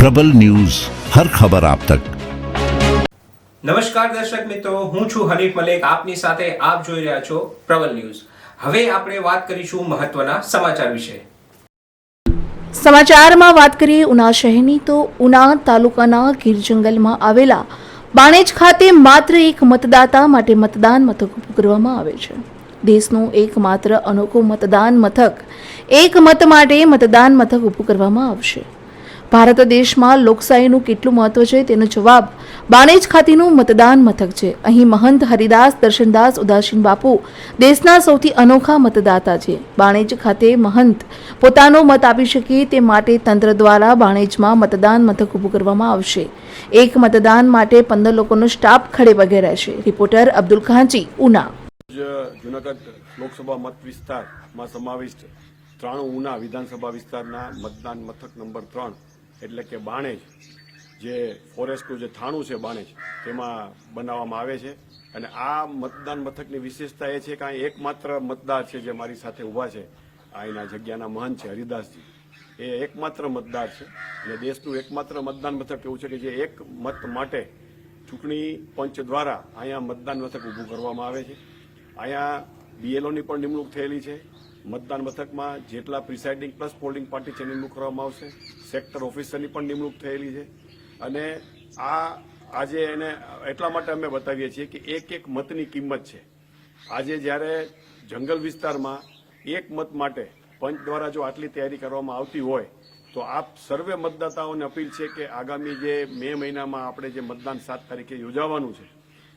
પ્રબલ news હર ખબર આપ તક. નમસ્કાર દર્શક મિત્રો હું છું હરીફ મલેક. આપની સાથે આપ જોઈ રહ્યા છો પ્રબલ ન્યૂઝ. હવે આપણે વાત કરીશું મહત્વના સમાચાર વિશે. સમાચારમાં વાત કરીએ ઉના શહેરની તો ઉના તાલુકાના ગીર જંગલમાં આવેલા બાણેજ ખાતે માત્ર એક મતદાતા માટે મતદાન મથક કરવામાં આવે છે. દેશનું એકમાત્ર અનોખું મતદાન મથક. એક મત માટે મતદાન મથક ઊભું કરવામાં આવશે. ભારત દેશમાં લોકશાહીનું કેટલું મહત્વ છે તેનો જવાબ બાણેજ ખાતેનું મતદાન મથક છે. અહીં મહંત હરિદાસ, દર્શનદાસ, ઉદાસીન બાપુ દેશના સૌથી અનોખા મતદાતા છે. બાણેજ ખાતે મહંત પોતાનો મત આપી શકે તે માટે તંત્ર દ્વારા બાણેજમાં મતદાન મથક ઊભું કરવામાં આવશે. એક મતદાન માટે પંદર લોકોનો સ્ટાફ ખડે પગે રહેશે. રિપોર્ટર અબ્દુલ ખાંચી, ઉના. જુનાગઢ લોકસભા મત વિસ્તારમાં સમાવિષ્ટ ત્રાણું ઉના વિધાનસભા વિસ્તારના મતદાન મથક નંબર ત્રણ એટલે કે બાણેજ, જે ફોરેસ્ટનું જે થાણું છે બાણેજ, તેમાં બનાવવામાં આવે છે. અને આ મતદાન મથકની વિશેષતા એ છે કે અહીં એકમાત્ર મતદાર છે જે મારી સાથે ઊભા છે. અહીંના જગ્યાના મહંત છે, હરિદાસજી. એ એકમાત્ર મતદાર છે. અને દેશનું એકમાત્ર મતદાન મથક એવું છે કે જે એક મત માટે ચૂંટણી પંચ દ્વારા અહીંયા મતદાન મથક ઊભું કરવામાં આવે છે. અહીંયા બીએલઓની પણ નિમણૂક થયેલી છે. મતદાન મથકમાં જેટલા પ્રિસાઇડિંગ પ્લસ પોલિંગ પાર્ટી છે, નિમણૂક કરવામાં આવશે. સેક્ટર ઓફિસરની પણ નિમણૂક થયેલી છે. અને આ, આજે એને, એટલા માટે અમે બતાવીએ છીએ કે એક એક મતની કિંમત છે. આજે જ્યારે જંગલ વિસ્તારમાં એક મત માટે પંચ દ્વારા જો આટલી તૈયારી કરવામાં આવતી હોય, તો આપ સર્વે મતદાતાઓને અપીલ છે કે આગામી જે મે મહિનામાં આપણે જે મતદાન સાત તારીખે યોજાવાનું છે,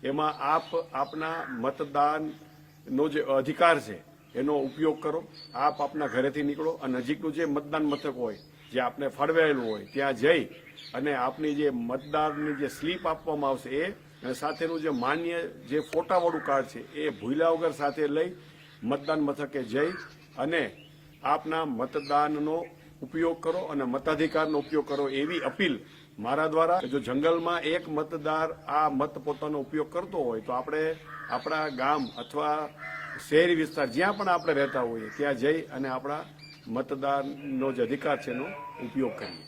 એમાં આપ આપના મતદાનનો જે અધિકાર છે એનો ઉપયોગ કરો. આપ આપના ઘરેથી નીકળો અને નજીકનું જે મતદાન મથક હોય, જે આપને ફાળવાયેલું હોય, ત્યાં જઈ અને આપની જે મતદારની જે સ્લીપ આપવામાં આવશે એ અને સાથેનું જે માન્ય જે ફોટાવાળું કાર્ડ છે એ ભૂલ્યા વગર સાથે લઈ મતદાન મથકે જઈ અને આપના મતદાનનો ઉપયોગ કરો અને મતાધિકારનો ઉપયોગ કરો એવી અપીલ મારા દ્વારા. જો જંગલમાં એક મતદાર આ મત પોતાનો ઉપયોગ કરતો હોય તો આપણે આપણા ગામ અથવા શહેરી વિસ્તાર જ્યાં પણ આપણે રહેતા હોઈએ, ત્યાં જઈ અને આપણા મતદાનનો જે અધિકાર છે એનો ઉપયોગ કરીએ.